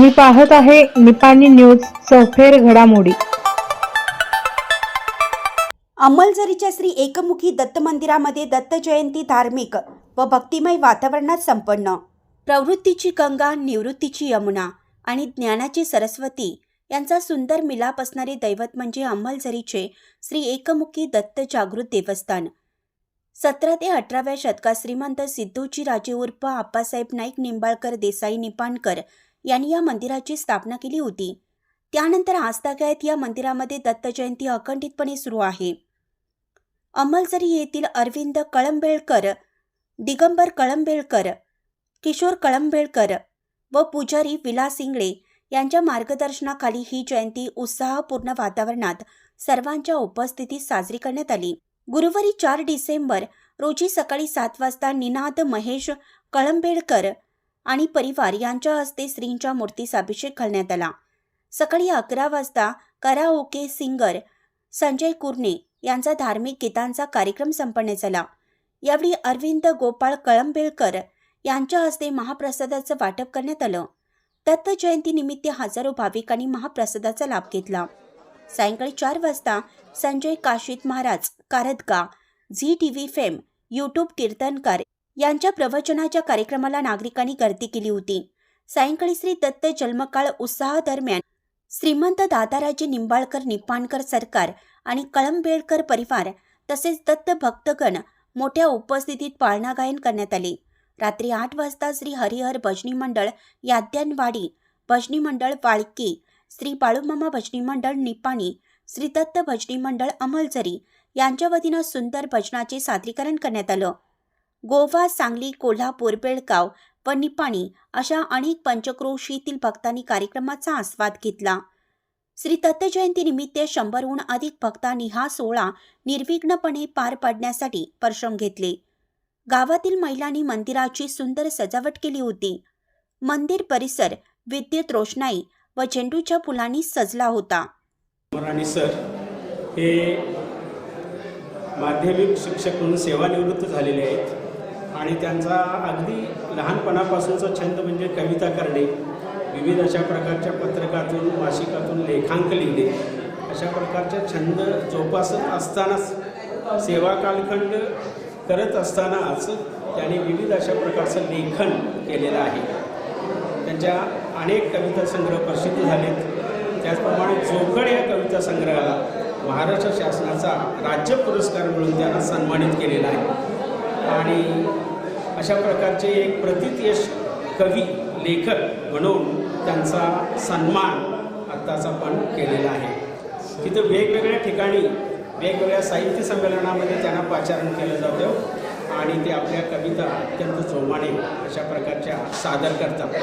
तुम्ही पाहत आहे निपाणी न्यूज चौफेर घडामोडी. अंमलझरीच्या श्री एकमुखी दत्त मंदिरामध्ये दत्त जयंती धार्मिक व भक्तिमय वातावरणात संपन्न. प्रवृत्तीची गंगा निवृत्तीची यमुना आणि ज्ञानाची सरस्वती यांचा सुंदर मिलाप असणारे दैवत म्हणजे अंमलझरीचे श्री एकमुखी दत्त जागृत देवस्थान. सतरा ते अठराव्या शतकात श्रीमंत सिद्धूजी राजे उर्फ आप्पासाहेब नाईक निंबाळकर देसाई निपाणकर यांनी या मंदिराची स्थापना केली होती. त्यानंतर आजतागायत या मंदिरामध्ये दत्त जयंती अखंडितपणे सुरू आहे. अंमलझरी येथील अरविंद कळंबेळकर दिगंबर कळंबेळकर किशोर कळंबेळकर व पुजारी विलास इंगळे यांच्या मार्गदर्शनाखाली ही जयंती उत्साहपूर्ण वातावरणात सर्वांच्या उपस्थितीत साजरी करण्यात आली. गुरुवारी चार डिसेंबर रोजी सकाळी सात वाजता निनाद महेश कळंबेळकर आणि परिवार यांच्या हस्ते श्रींच्या मूर्तीस अभिषेक घालण्यात आला. सकाळी अकरा वाजता कराओके सिंगर संजय कुर्णे यांचा धार्मिक गीतांचा कार्यक्रम संपन्न झाला. यावेळी अरविंद गोपाळ कळंबेळकर यांच्या हस्ते महाप्रसादाचं वाटप करण्यात आलं. दत्त जयंतीनिमित्त हजारो भाविकांनी महाप्रसादाचा लाभ घेतला. सायंकाळी चार वाजता संजय काशीत Maharaj Kardaga Zee T V fame YouTube कीर्तनकार यांच्या प्रवचनाच्या कार्यक्रमाला नागरिकांनी गर्दी केली होती. सायंकाळी श्री दत्त जन्मकाळ उत्साहादरम्यान श्रीमंत दादाराजे निंबाळकर निपाणकर सरकार आणि कळंबेळकर परिवार तसेच दत्त भक्तगण मोठ्या उपस्थितीत पाळणा गायन करण्यात आले. रात्री आठ वाजता श्री हरिहर भजनी मंडळ याद्यानवाडी भजनी मंडळ वाळकी श्री बाळूमामा भजनी मंडळ निपाणी श्री दत्त भजनी मंडळ अमलझरी यांच्या वतीनं सुंदर भजनाचे सादरीकरण करण्यात आलं. गोवा सांगली कोल्हापूर बेळगाव व निपाणी अशा अनेक पंचक्रोशीतील भक्तांनी कार्यक्रमाचा आस्वाद घेतला. श्री दत्तजयंती निमित्त शंभरहून अधिक भक्तांनी हा सोहळा निर्विघ्नपणे पार पाडण्यासाठी परिश्रम घेतले. गावातील महिलांनी मंदिराची सुंदर सजावट केली होती. मंदिर परिसर विद्युत रोषणाई व झेंडूच्या फुलांनी सजला होता. मराणी सर हे माध्यमिक शिक्षक म्हणून सेवानिवृत्त झालेले आहेत. आणि त्यांचा अगदी लहानपणापासूनचा छंद म्हणजे कविता करणे विविध अशा प्रकारच्या पत्रकातून मासिकातून लेखांक लिहिणे अशा प्रकारचे छंद जोपासत असतानाच सेवा कालखंड करत असतानाच त्यांनी विविध अशा प्रकारचं लेखन केलेलं आहे. त्यांच्या अनेक कविता संग्रह प्रसिद्ध झालेत. त्याचप्रमाणे जोखड या कविता संग्रहाला महाराष्ट्र शासनाचा राज्य पुरस्कार मिळून त्यांना सन्मानित केलेला आहे. आणि अशा प्रकारचे एक प्रतितयश कवी लेखक म्हणून त्यांचा सन्मान आत्ताच आपण केलेला आहे. तिथं वेगवेगळ्या ठिकाणी वेगवेगळ्या साहित्य संमेलनामध्ये त्यांना पाचारण केलं जातं आणि ते आपल्या कविता अत्यंत जोमाने अशा प्रकारच्या सादर करतात.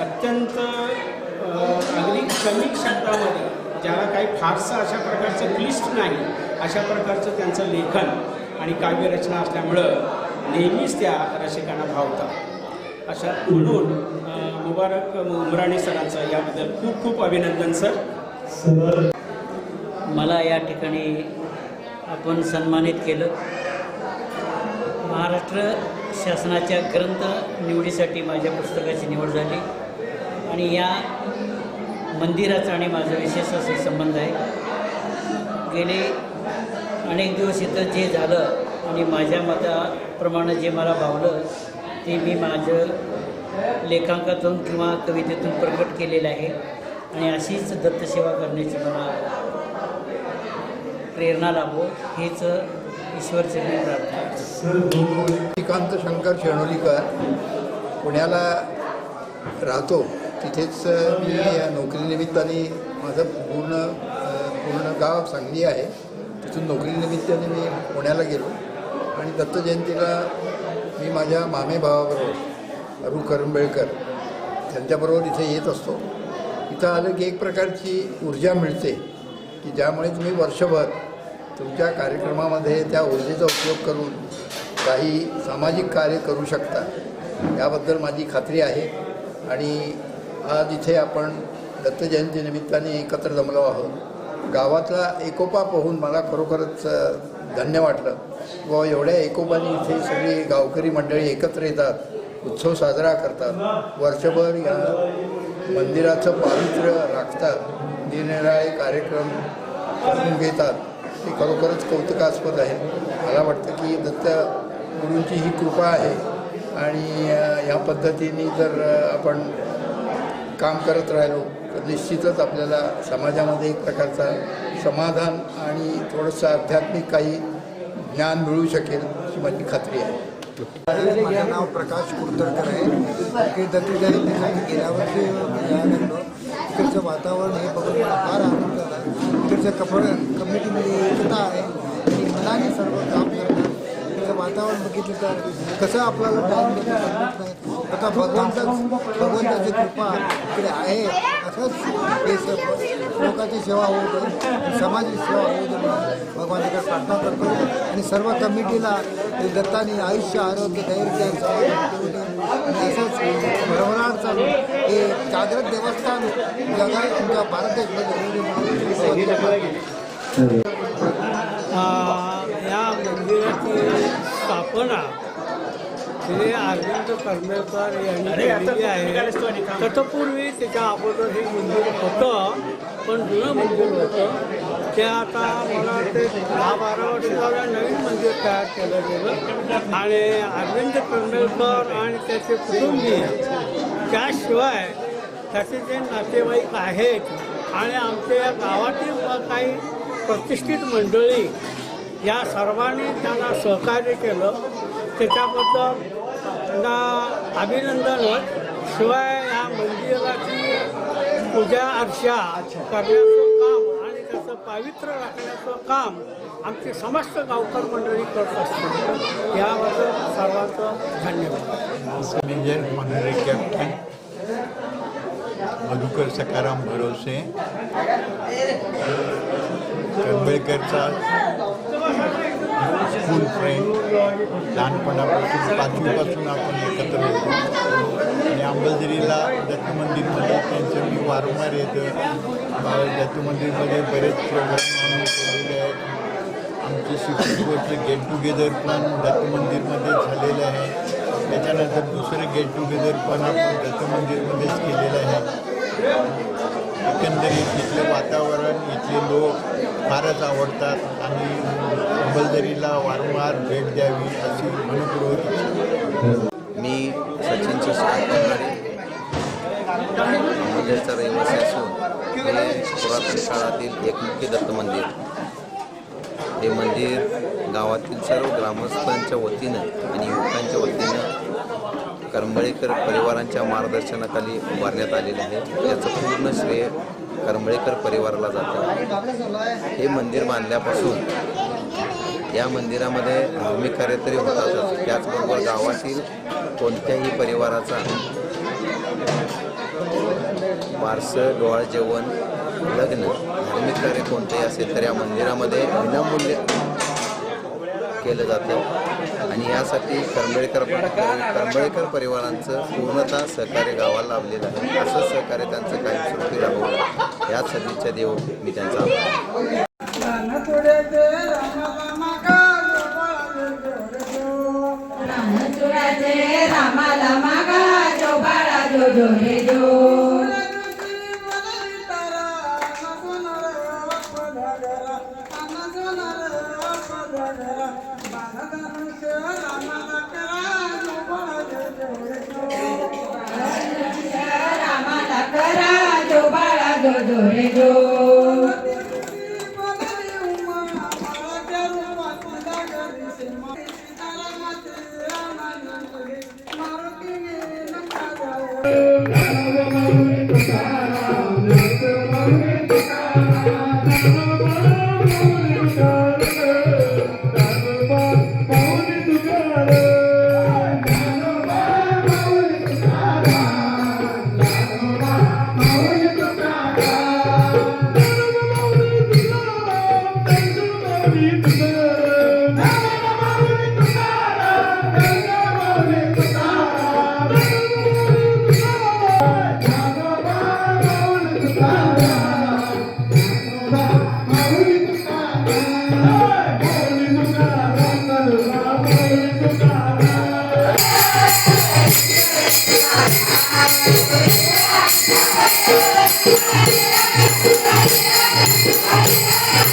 अत्यंत अगदी कमी शब्दामध्ये ज्याला काही फारसं अशा प्रकारचं क्लिष्ट नाही अशा प्रकारचं त्यांचं लेखन आणि काव्यरचना असल्यामुळं नेहमीच त्या रसिकांना भावतात अशा म्हणून मुबारक उमराणी सरांचं याबद्दल खूप खूप अभिनंदन सर. मला या ठिकाणी आपण सन्मानित केलं. महाराष्ट्र शासनाच्या ग्रंथ निवडीसाठी माझ्या पुस्तकाची निवड झाली. आणि या मंदिराचा आणि माझा विशेष असे संबंध आहे. गेले अनेक दिवस इथं जे झालं आणि माझ्या मताप्रमाणे जे मला भावलं ते मी माझं लेखांकातून किंवा कवितेतून प्रकट केलेलं आहे. आणि अशीच दत्तसेवा करण्याची मला प्रेरणा लाभो हेच ईश्वरचरणी प्रार्थना श्रीकांत शंकर शेणोलीकर पुण्याला राहतो. तिथेच मी या नोकरीनिमित्ताने माझं पूर्ण पूर्ण गाव सांगली आहे. तिथून नोकरीनिमित्ताने मी पुण्याला गेलो. आणि दत्त जयंतीला मी माझ्या मामे भावाबरोबर अरू करंबेळकर त्यांच्याबरोबर इथे येत असतो. इथं आलं की एक प्रकारची ऊर्जा मिळते की ज्यामुळे तुम्ही वर्षभर तुमच्या कार्यक्रमामध्ये त्या ऊर्जेचा उपयोग करून काही सामाजिक कार्य करू शकता. याबद्दल माझी खात्री आहे. आणि आज इथे आपण दत्त निमित्ताने एकत्र जमलो आहोत. गावातला एकोपा पाहून मला खरोखरच धन्य वाटलं. व एवढ्या एकोपाने इथे सगळी गावकरी मंडळी एकत्र येतात उत्सव साजरा करतात. वर्षभर या मंदिराचं पावित्र्य राखतात निरनिराळे कार्यक्रम करून घेतात. ते खरोखरच कौतुकास्पद आहे. मला वाटतं की दत्त गुरूंची ही कृपा आहे आणि या ह्या पद्धतीने जर आपण काम करत राहिलो तर निश्चितच आपल्याला समाजामध्ये एक प्रकारचा समाधान आणि थोडंसं आध्यात्मिक काही ज्ञान मिळू शकेल अशी माझी खात्री आहे. माझं नाव प्रकाश कुर्तरकर आहे. इकडे ठिकाणी जयंतीसाठी गेल्या वर्षी यायला लागलो वातावरण हे बघून मला फार आनंद झाला. तिकडच्या कपड कमिटीमध्ये एकता आहे. आणि मनाने सर्व काम करतात तिकडचं वातावरण बघितलं तर कसं आपल्याला टाईम देतो नाही. आता भगवंत भगवंताची कृपा इकडे आहे. असंच हे सर्व लोकांची सेवा होऊ दे समाजाची सेवा होऊ दे म्हणून भगवानाकडे प्रार्थना करतो. आणि सर्व कमिटीला दत्ताने आयुष्य आरोग्य धैर्य आणि असंच भरभराट चालू. हे जागृत देवस्थान जगा तुमच्या भारत देशमध्ये. या मंदिराची स्थापना श्री अरविंद करमेकर यांनी केलेली आहे. तत्पूर्वी त्याच्या अगोदर हे मंदिर होतं पण जुनं मंदिर होतं. ते आता मला वाटते दहा बारा वर्ष झालं नवीन मंदिर तयार केलं गेलं. आणि अरविंद करमेकर आणि त्याचे कुटुंबीय त्याशिवाय त्याचे जे नातेवाईक आहेत आणि आमच्या या गावातील काही प्रतिष्ठित मंडळी या सर्वांनी त्यांना सहकार्य केलं. त्याच्याबद्दल त्यांना होत शिवाय या मंदिराची पूजा अर्चा करण्याचं काम आणि त्याचं पावित्र्य राखण्याचं काम आमची समस्त गावकर मंडळी करत असतात याबद्दल सर्वांचं धन्यवाद. Major honorary captain Madhukar Sakharam Bharose कंबळकरचा school friend लहानपणापासून पाचवीपासून आपण एकत्र होतो आणि अंबाझरीला दत्त मंदिरमध्ये त्यांचं मी वारंवार येतं. अ, दत्त मंदिरमध्ये बरेच प्रोग्राम आम्ही केलेले आहेत. आमचे शिक्षक गेट टुगेदर पण दत्त मंदिरमध्ये झालेलं आहे. त्याच्यानंतर दुसरं गेट टुगेदर पण आपण दत्त मंदिरमध्येच केलेलं आहे. एकंदरीत इथलं वातावरण इथले लोक फारच आवडतात. आणि अंबलदरीला वारंवार भेट द्यावी अशी मनपूर्वक मी सचिन सुशील रहिवासी असून हे पुरातन काळातील मुख्य दत्त मंदिर. हे मंदिर गावातील सर्व ग्रामस्थांच्या वतीनं आणि युवकांच्या वतीनं करंबळेकर परिवारांच्या मार्गदर्शनाखाली उभारण्यात आलेलं आहे. याचं पूर्ण श्रेय करंबळेकर परिवाराला जातं हे मंदिर बांधल्यापासून या मंदिरामध्ये धार्मिक कार्य तरी होतातच त्याचबरोबर गावातील कोणत्याही परिवाराचा वारसं डोळा जेवण लग्न धार्मिक कार्य कोणतेही असेल तर या मंदिरामध्ये विनामूल्य केलं जातं. आणि यासाठी करंबळेकर करंबळेकर परिवारांचं पूर्णतः सहकार्य गावाला लाभलेलं आहे. असं सहकार्य त्यांचं कायमस्वरूपी राहू. याच सदिच्छा देऊ मी त्यांचा દોધો રે જો